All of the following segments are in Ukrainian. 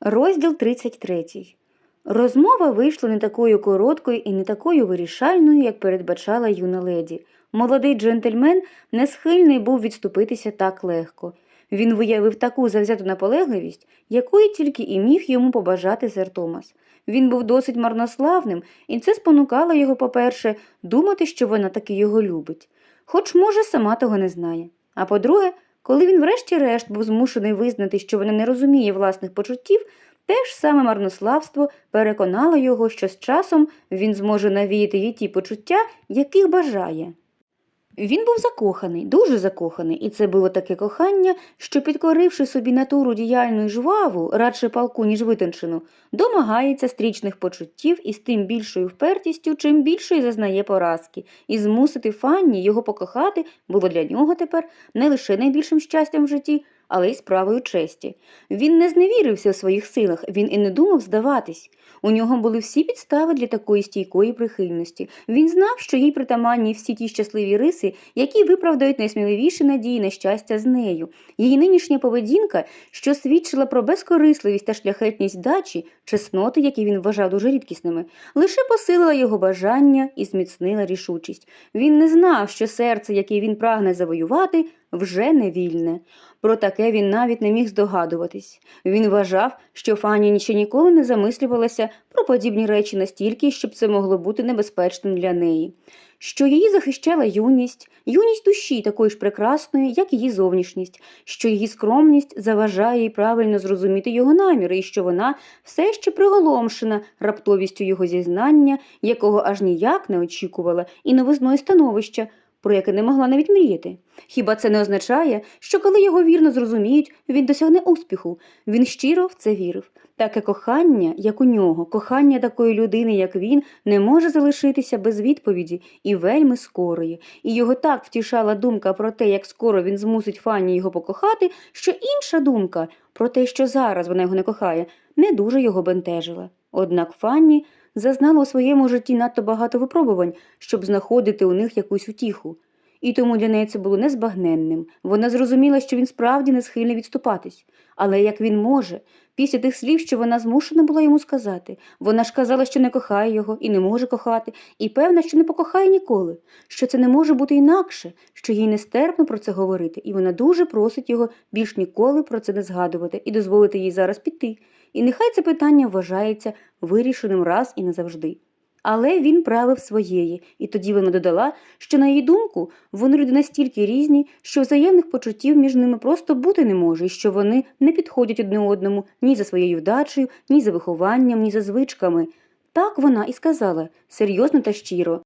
Розділ 33. Розмова вийшла не такою короткою і не такою вирішальною, як передбачала юна леді. Молодий джентльмен не схильний був відступитися так легко. Він виявив таку завзяту наполегливість, якої тільки і міг йому побажати сер Томас. Він був досить марнославним, і це спонукало його, по-перше, думати, що вона таки його любить, хоч, може, сама того не знає. А по-друге, коли він врешті-решт був змушений визнати, що вона не розуміє власних почуттів, те ж саме марнославство переконало його, що з часом він зможе навіяти їй ті почуття, яких бажає. Він був закоханий, дуже закоханий, і це було таке кохання, що, підкоривши собі натуру діяльну і жваву, радше палку, ніж витончену, домагається стрічних почуттів із тим більшою впертістю, чим більшої зазнає поразки, і змусити Фанні його покохати було для нього тепер не лише найбільшим щастям в житті, але й справою честі. Він не зневірився у своїх силах, він і не думав здаватись. У нього були всі підстави для такої стійкої прихильності. Він знав, що їй притаманні всі ті щасливі риси, які виправдають найсміливіші надії на щастя з нею. Її нинішня поведінка, що свідчила про безкорисливість та шляхетність дачі, чесноти, які він вважав дуже рідкісними, лише посилила його бажання і зміцнила рішучість. Він не знав, що серце, яке він прагне завоювати, вже не вільне. Про таке він навіть не міг здогадуватись. Він вважав, що Фанні ще ніколи не замислювалася про подібні речі настільки, щоб це могло бути небезпечним для неї. Що її захищала юність, юність душі такої ж прекрасної, як її зовнішність, що її скромність заважає їй правильно зрозуміти його наміри, і що вона все ще приголомшена раптовістю його зізнання, якого аж ніяк не очікувала, і новизною становища, про яке не могла навіть мріяти. Хіба це не означає, що коли його вірно зрозуміють, він досягне успіху? Він щиро в це вірив. Таке кохання, як у нього, кохання такої людини, як він, не може залишитися без відповіді і вельми скорої. І його так втішала думка про те, як скоро він змусить Фанні його покохати, що інша думка про те, що зараз вона його не кохає, не дуже його бентежила. Однак Фанні зазнала у своєму житті надто багато випробувань, щоб знаходити у них якусь утіху. І тому для неї це було незбагненним. Вона зрозуміла, що він справді не схильний відступатись. Але як він може, після тих слів, що вона змушена була йому сказати, вона ж казала, що не кохає його і не може кохати, і певна, що не покохає ніколи, що це не може бути інакше, що їй нестерпно про це говорити, і вона дуже просить його більш ніколи про це не згадувати і дозволити їй зараз піти. І нехай це питання вважається вирішеним раз і назавжди. Але він правив своєї, і тоді вона додала, що, на її думку, вони люди настільки різні, що взаємних почуттів між ними просто бути не може, і що вони не підходять одне одному ні за своєю вдачею, ні за вихованням, ні за звичками. Так вона і сказала серйозно та щиро.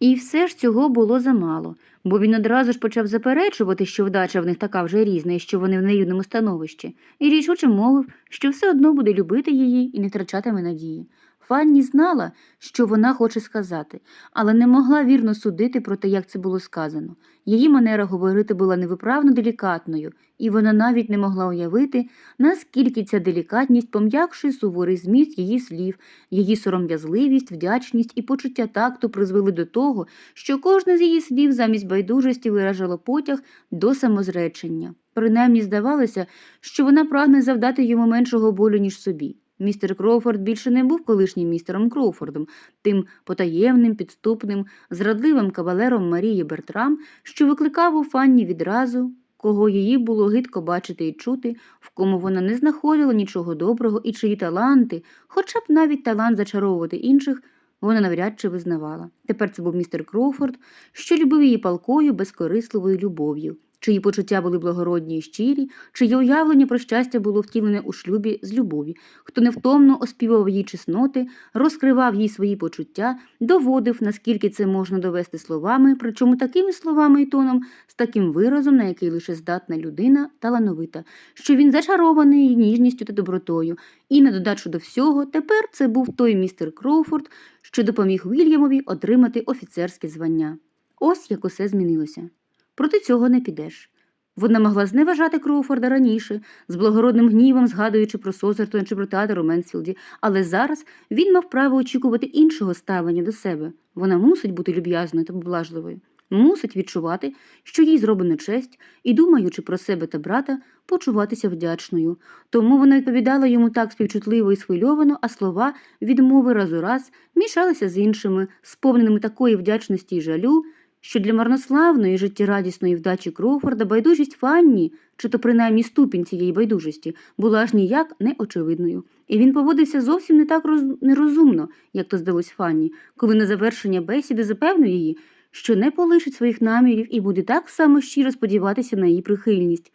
І все ж цього було замало, бо він одразу ж почав заперечувати, що вдача в них така вже різна і що вони в неюдному становищі, і рішуче мовив, що все одно буде любити її і не втрачатиме надії. Фанні знала, що вона хоче сказати, але не могла вірно судити про те, як це було сказано. Її манера говорити була невиправно делікатною, і вона навіть не могла уявити, наскільки ця делікатність пом'якшує суворий зміст її слів, її сором'язливість, вдячність і почуття такту призвели до того, що кожне з її слів замість байдужості виражало потяг до самозречення. Принаймні здавалося, що вона прагне завдати йому меншого болю, ніж собі. Містер Кроуфорд більше не був колишнім містером Кроуфордом, тим потаємним, підступним, зрадливим кавалером Марії Бертрам, що викликав у Фанні відразу, кого її було гидко бачити і чути, в кому вона не знаходила нічого доброго і чиї таланти, хоча б навіть талант зачаровувати інших, вона навряд чи визнавала. Тепер це був містер Кроуфорд, що любив її палкою, безкорисливою любов'ю чиї почуття були благородні і щирі, чиє уявлення про щастя було втілене у шлюбі з любові, хто невтомно оспівав її чесноти, розкривав їй свої почуття, доводив, наскільки це можна довести словами, причому такими словами і тоном, з таким виразом, на який лише здатна людина талановита, що він зачарований її ніжністю та добротою. І на додачу до всього, тепер це був той містер Кроуфорд, що допоміг Вільямові отримати офіцерське звання. Ось як усе змінилося. Проти цього не підеш. Вона могла зневажати Кроуфорда раніше, з благородним гнівом згадуючи про Созертона чи про театр у Менсфілді, але зараз він мав право очікувати іншого ставлення до себе. Вона мусить бути люб'язною та поблажливою. мусить відчувати, що їй зроблено честь, і, думаючи про себе та брата, почуватися вдячною. Тому вона відповідала йому так співчутливо і схвильовано, а слова відмови раз у раз мішалися з іншими, сповненими такої вдячності й жалю, що для марнославної життєрадісної вдачі Кроуфорда байдужість Фанні, чи то принаймні ступінь цієї байдужості, була аж ніяк неочевидною. І він поводився зовсім не так роз... нерозумно, як то здалось Фанні, коли на завершення бесіди запевнив її, що не полишить своїх намірів і буде так само щиро сподіватися на її прихильність.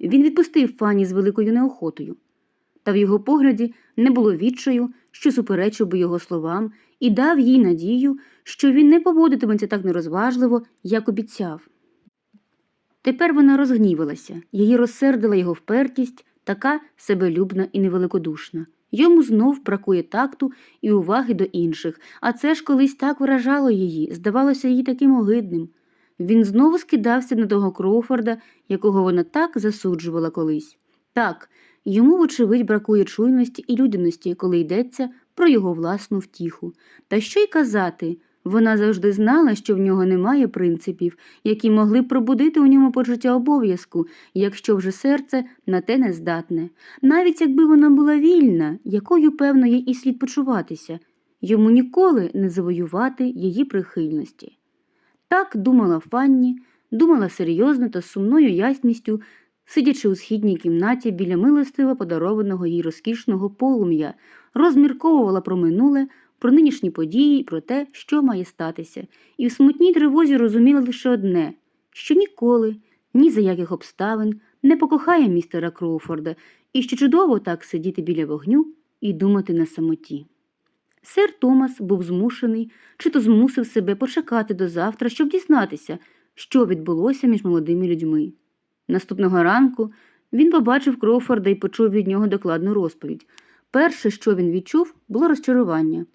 Він відпустив Фанні з великою неохотою. Та в його погляді не було відчаю, що суперечив би його словам, і дав їй надію, що він не поводитиметься так нерозважливо, як обіцяв. Тепер вона розгнівалася, її розсердила його впертість, така себелюбна і невеликодушна. Йому знов бракує такту і уваги до інших, а це ж колись так вражало її, здавалося їй таким огидним. Він знову скидався на того Кроуфорда, якого вона так засуджувала колись. Так, йому, вочевидь, бракує чуйності і людяності, коли йдеться про його власну втіху. Та що й казати, вона завжди знала, що в нього немає принципів, які могли б пробудити у ньому почуття обов'язку, якщо вже серце на те не здатне. Навіть якби вона була вільна, якою, певно, їй і слід почуватися, йому ніколи не завоювати її прихильності. Так думала Фанні, думала серйозно та з сумною ясністю, сидячи у східній кімнаті біля милостиво подарованого їй розкішного полум'я, розмірковувала про минуле, про нинішні події, про те, що має статися, і в смутній тривозі розуміла лише одне, що ніколи, ні за яких обставин не покохає містера Кроуфорда, і що чудово так сидіти біля вогню і думати на самоті. Сер Томас був змушений чи то змусив себе почекати до завтра, щоб дізнатися, що відбулося між молодими людьми. Наступного ранку він побачив Кроуфорда і почув від нього докладну розповідь. Перше, що він відчув, було розчарування.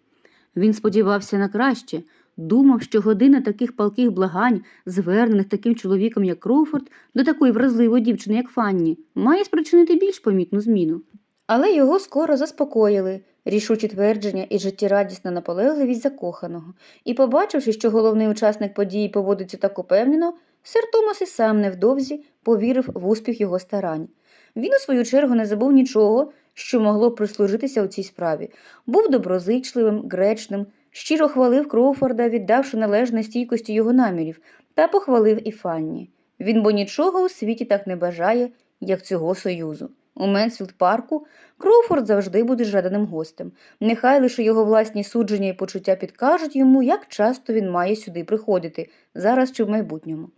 Він сподівався на краще, думав, що година таких палких благань, звернених таким чоловіком, як Кроуфорд, до такої вразливої дівчини, як Фанні, має спричинити більш помітну зміну. Але його скоро заспокоїли рішучі твердження і життєрадісна наполегливість закоханого, і, побачивши, що головний учасник події поводиться так упевнено, сер Томас і сам невдовзі повірив в успіх його старань. Він, у свою чергу, не забув нічого, що могло прислужитися у цій справі, був доброзичливим, гречним, щиро хвалив Кроуфорда, віддавши належне стійкості його намірів, та похвалив і Фанні. Він бо нічого у світі так не бажає, як цього союзу. У Менсфілд парку Кроуфорд завжди буде жаданим гостем. Нехай лише його власні судження і почуття підкажуть йому, як часто він має сюди приходити, зараз чи в майбутньому.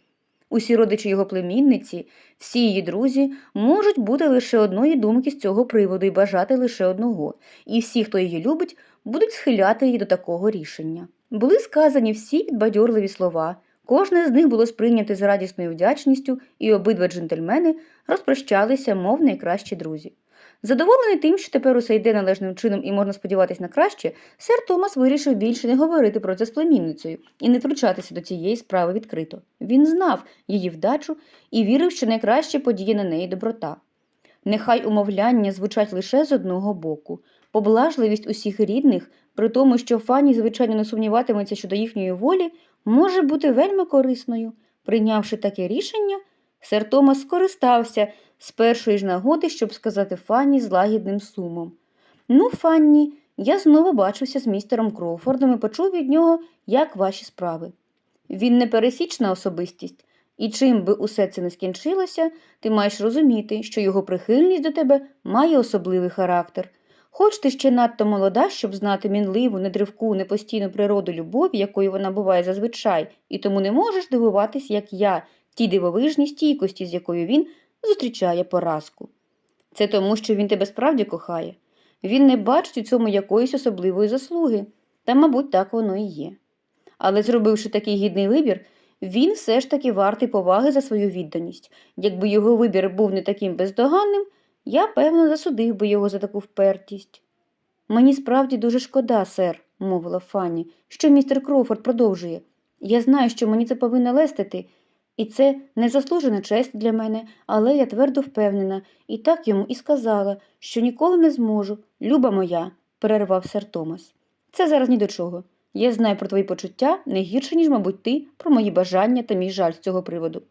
Усі родичі його племінниці, всі її друзі можуть бути лише одної думки з цього приводу і бажати лише одного, і всі, хто її любить, будуть схиляти її до такого рішення. Були сказані всі підбадьорливі слова, кожне з них було сприйняте з радісною вдячністю, і обидва джентльмени розпрощалися, мов найкращі друзі. Задоволений тим, що тепер усе йде належним чином і можна сподіватися на краще, сер Томас вирішив більше не говорити про це з племінницею і не втручатися до цієї справи відкрито. Він знав її вдачу і вірив, що найкраще подіє на неї доброта. Нехай умовляння звучать лише з одного боку. Поблажливість усіх рідних, при тому, що Фанні, звичайно, не сумніватиметься щодо їхньої волі, може бути вельми корисною. Прийнявши таке рішення, сер Томас скористався з першої ж нагоди, щоб сказати Фанні з лагідним сумом. Ну, Фанні, я знову бачився з містером Кроуфордом і почув від нього, як ваші справи. Він непересічна особистість, і чим би усе це не скінчилося, ти маєш розуміти, що його прихильність до тебе має особливий характер. Хоч ти ще надто молода, щоб знати мінливу, недривку, непостійну природу любові, якою вона буває зазвичай, і тому не можеш дивуватись, як я, тій дивовижній стійкості, з якою він зустрічає поразку. Це тому, що він тебе справді кохає. Він не бачить у цьому якоїсь особливої заслуги, та, мабуть, так воно і є. Але, зробивши такий гідний вибір, він все ж таки вартий поваги за свою відданість. Якби його вибір був не таким бездоганним, я, певно, засудив би його за таку впертість. Мені справді дуже шкода, сер, мовила Фанні, що містер Кроуфорд продовжує. Я знаю, що мені це повинно лестити, і це незаслужена честь для мене, але я твердо впевнена, і так йому і сказала, що ніколи не зможу. Люба моя, перервав сер Томас. Це зараз ні до чого. Я знаю про твої почуття не гірше, ніж, мабуть, ти про мої бажання та мій жаль з цього приводу.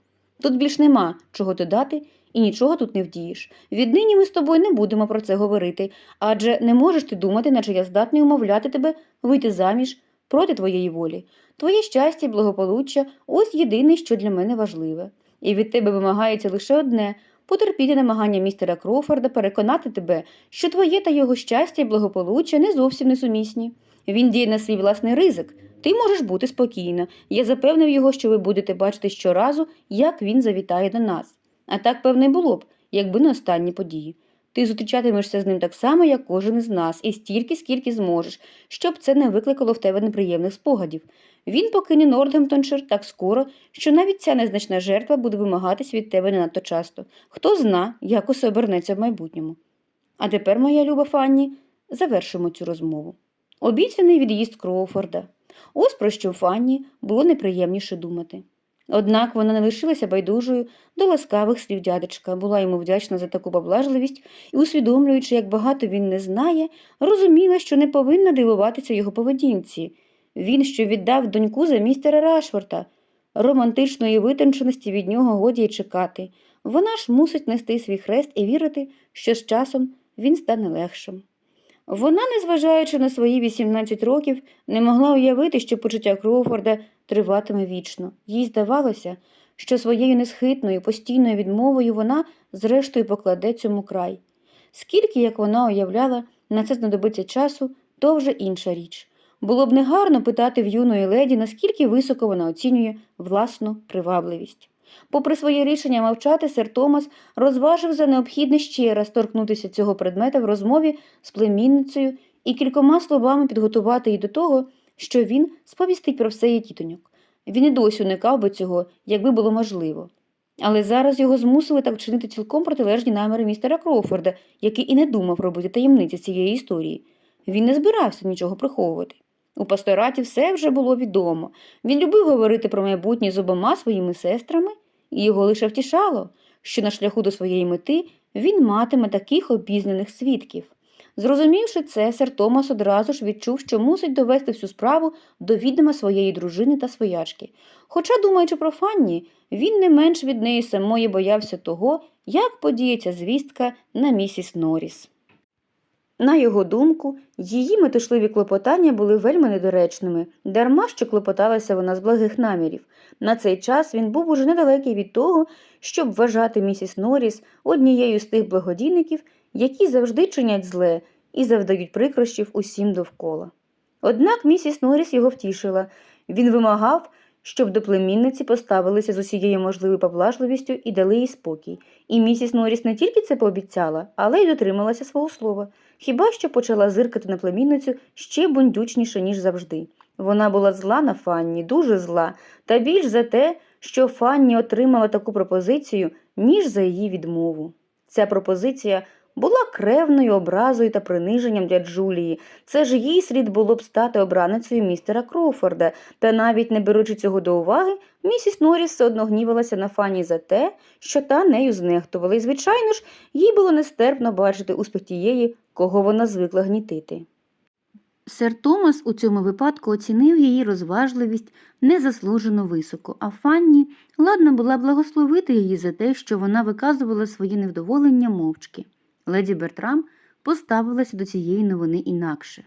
Тут більш нема чого додати і нічого тут не вдієш. Віднині ми з тобою не будемо про це говорити, адже не можеш ти думати, наче я здатний умовляти тебе вийти заміж проти твоєї волі. Твоє щастя і благополуччя ось єдине, що для мене важливе. І від тебе вимагається лише одне потерпіти намагання містера Кроуфорда переконати тебе, що твоє та його щастя і благополуччя не зовсім несумісні. Він діє на свій власний ризик. Ти можеш бути спокійна. Я запевнив його, що ви будете бачити щоразу, як він завітає до нас. А так, певне, було б, якби не останні події. Ти зустрічатимешся з ним так само, як кожен із нас, і стільки, скільки зможеш, щоб це не викликало в тебе неприємних спогадів. Він покине Нортгемптоншир так скоро, що навіть ця незначна жертва буде вимагатись від тебе не надто часто. Хто зна, як усе обернеться в майбутньому. А тепер, моя люба Фанні, завершимо цю розмову. Обіцяний від'їзд Кроуфорда. Ось про що Фанні було неприємніше думати. Однак вона не лишилася байдужою до ласкавих слів дядечка, була йому вдячна за таку поблажливість і, усвідомлюючи, як багато він не знає, розуміла, що не повинна дивуватися його поведінці. Він, що віддав доньку за містера Рашфорта, романтичної витонченості від нього годі й чекати. Вона ж мусить нести свій хрест і вірити, що з часом він стане легшим. Вона, незважаючи на свої 18 років, не могла уявити, що почуття Кроуфорда триватиме вічно. Їй здавалося, що своєю несхитною, постійною відмовою вона, зрештою, покладе цьому край. Скільки, як вона уявляла, на це знадобиться часу, то вже інша річ. Було б негарно питати в юної леді, наскільки високо вона оцінює власну привабливість. Попри своє рішення мовчати, сер Томас розважив за необхідне ще раз торкнутися цього предмета в розмові з племінницею і кількома словами підготувати її до того, що він сповістить про все її тітоньок. Він і досі уникав би цього, якби було можливо. Але зараз його змусили так вчинити цілком протилежні наміри містера Кроуфорда, який і не думав робити таємниці цієї історії. Він не збирався нічого приховувати. У пастораті все вже було відомо. Він любив говорити про майбутнє з обома своїми сестрами, і його лише втішало, що на шляху до своєї мети він матиме таких обізнаних свідків. Зрозумівши це, сер Томас одразу ж відчув, що мусить довести всю справу до відома своєї дружини та своячки. Хоча, думаючи про Фанні, він не менш від неї самої боявся того, як подіється звістка на місіс Норріс. На його думку, її метушливі клопотання були вельми недоречними, дарма що клопоталася вона з благих намірів. На цей час він був уже недалекий від того, щоб вважати місіс Норріс однією з тих благодійників, які завжди чинять зле і завдають прикрощів усім довкола. Однак місіс Норріс його втішила. Він вимагав, щоб до племінниці поставилися з усією можливою поблажливістю і дали їй спокій. І місіс Норріс не тільки це пообіцяла, але й дотрималася свого слова. Хіба що почала зиркати на племінницю ще бундючніше, ніж завжди. Вона була зла на Фанні, дуже зла, та більш за те, що Фанні отримала таку пропозицію, ніж за її відмову. Ця пропозиція була кревною образою та приниженням для Джулії. Це ж їй слід було б стати обраницею містера Кроуфорда, та навіть не беручи цього до уваги, місіс Норріс все одно гнівалася на Фанні за те, що та нею знехтувала, і, звичайно ж, їй було нестерпно бачити успіх тієї, кого вона звикла гнітити. Сер Томас у цьому випадку оцінив її розважливість незаслужено високо, а Фанні ладна була благословити її за те, що вона виказувала своє невдоволення мовчки. Леді Бертрам поставилася до цієї новини інакше.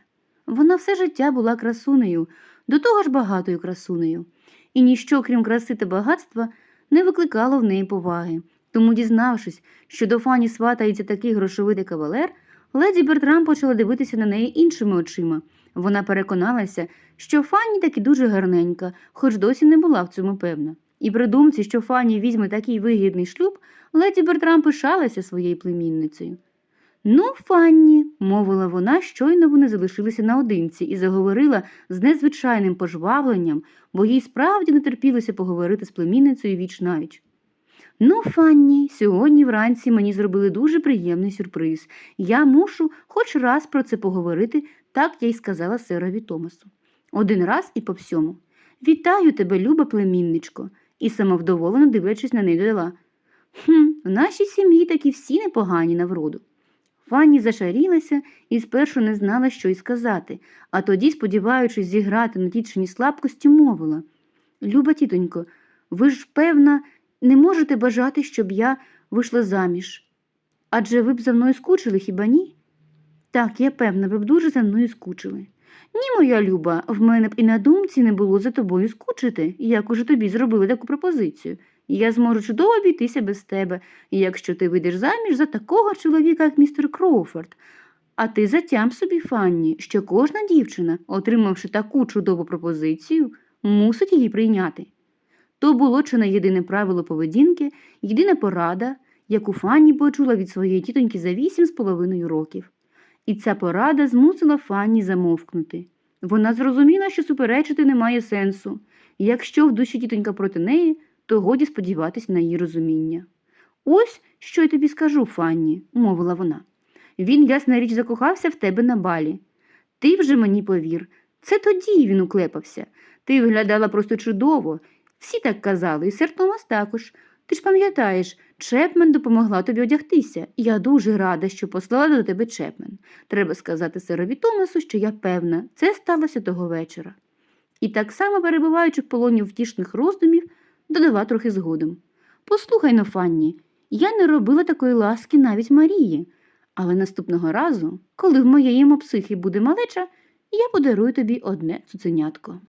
Вона все життя була красунею, до того ж багатою красунею, і ніщо, крім краси та багатства, не викликало в неї поваги. Тому, дізнавшись, що до Фані сватається такий грошовитий кавалер, леді Бертрам почала дивитися на неї іншими очима. Вона переконалася, що Фанні таки дуже гарненька, хоч досі не була в цьому певна. І при думці, що Фанні візьме такий вигідний шлюб, леді Бертрам пишалася своєю племінницею. Ну, Фанні, мовила вона, щойно вони залишилися наодинці і заговорила з незвичайним пожвавленням, бо їй справді не терпілося поговорити з племінницею віч навіч. Ну, Фанні, сьогодні вранці мені зробили дуже приємний сюрприз. Я мушу хоч раз про це поговорити, так я й сказала серові Томасу. Один раз і по всьому. Вітаю тебе, люба племінничко, і самовдоволено дивлячись на неї додала. Хм, в нашій сім'ї такі всі непогані на вроду. Фанні зашарілася і спершу не знала, що й сказати, а тоді, сподіваючись зіграти на тітчині слабкості, мовила Люба тітонько, ви ж, певна, не можете бажати, щоб я вийшла заміж. Адже ви б за мною скучили, хіба ні? Так, я певна, ви б дуже за мною скучили. Ні, моя люба, в мене б і на думці не було за тобою скучити, як уже тобі зробили таку пропозицію. Я зможу чудово обійтися без тебе, якщо ти вийдеш заміж за такого чоловіка, як містер Кроуфорд. А ти затям собі, Фанні, що кожна дівчина, отримавши таку чудову пропозицію, мусить її прийняти. То було чи не єдине правило поведінки, єдина порада, яку Фанні почула від своєї тітоньки за вісім з половиною років. І ця порада змусила Фанні замовкнути. Вона зрозуміла, що суперечити немає сенсу, і якщо в душі тітонька проти неї, то годі сподіватись на її розуміння. Ось що я тобі скажу, Фанні, мовила вона. Він, ясна річ, закохався в тебе на балі. Ти вже мені повір. Це тоді він уклепався. Ти виглядала просто чудово. Всі так казали, і сер Томас також. Ти ж пам'ятаєш, Чепмен допомогла тобі одягтися. Я дуже рада, що послала до тебе Чепмен. Треба сказати серові Томасу, що я певна, це сталося того вечора. І так само, перебуваючи в полоні втішних роздумів, додала трохи згодом. Послухай но, Фанні, я не робила такої ласки навіть Марії, але наступного разу, коли в моєї мопсихи буде малеча, я подарую тобі одне цуценятко.